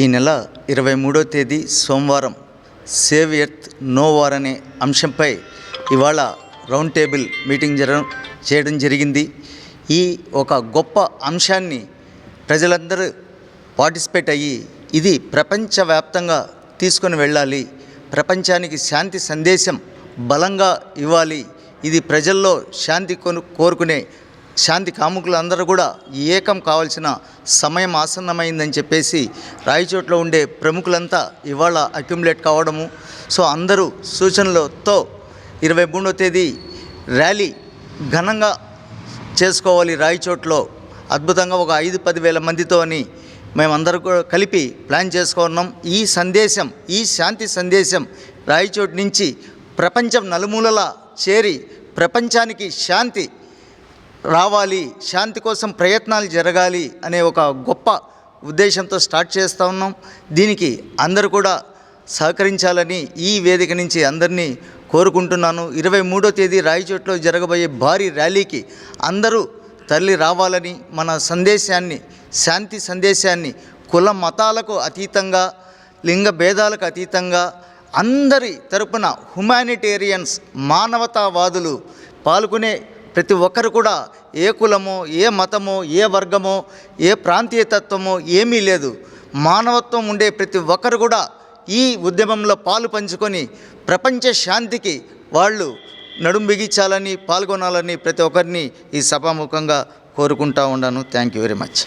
ఈ నెల ఇరవై మూడో తేదీ సోమవారం సేవ్ ఎర్త్ నో వార్ అనే అంశంపై ఇవాళ రౌండ్ టేబుల్ మీటింగ్ జరగ చేయడం జరిగింది. ఈ ఒక గొప్ప అంశాన్ని ప్రజలందరూ పార్టిసిపేట్ అయ్యి ఇది ప్రపంచవ్యాప్తంగా తీసుకొని వెళ్ళాలి. ప్రపంచానికి శాంతి సందేశం బలంగా ఇవ్వాలి. ఇది ప్రజల్లో శాంతి కొను కోరుకునే శాంతి కాముకులందరూ కూడా ఏకం కావాల్సిన సమయం ఆసన్నమైందని చెప్పేసి రాయచోట్లో ఉండే ప్రముఖులంతా ఇవాళ అక్యుములేట్ కావడము. సో అందరూ సూచనలతో ఇరవై మూడో తేదీ ర్యాలీ ఘనంగా చేసుకోవాలి రాయచోట్లో. అద్భుతంగా ఒక ఐదు పది వేల మందితో అని మేమందరూ కూడా కలిపి ప్లాన్ చేసుకున్నాం ఈ సందేశం ఈ శాంతి సందేశం రాయచోటు నుంచి ప్రపంచం నలుమూలలా చేరి ప్రపంచానికి శాంతి రావాలి శాంతి కోసం ప్రయత్నాలు జరగాలి అనే ఒక గొప్ప ఉద్దేశంతో స్టార్ట్ చేస్తూ ఉన్నాం. దీనికి అందరూ కూడా సహకరించాలని ఈ వేదిక నుంచి అందరినీ కోరుకుంటున్నాను. ఇరవై మూడో తేదీ రాయచోట్లో జరగబోయే భారీ ర్యాలీకి అందరూ తరలి రావాలని మన సందేశాన్ని శాంతి సందేశాన్ని కుల మతాలకు అతీతంగా లింగ భేదాలకు అతీతంగా అందరి తరపున హ్యుమానిటేరియన్స్ మానవతావాదులు పాల్గొనే ప్రతి ఒక్కరు కూడా ఏ కులమో ఏ మతమో ఏ వర్గమో ఏ ప్రాంతీయతత్వమో ఏమీ లేదు. మానవత్వం ఉండే ప్రతి ఒక్కరు కూడా ఈ ఉద్యమంలో పాలు పంచుకొని ప్రపంచ శాంతికి వాళ్ళు నడుం బిగించాలని పాల్గొనాలని ప్రతి ఒక్కరిని ఈ సభాముఖంగా కోరుకుంటా ఉన్నాను. Thank you very much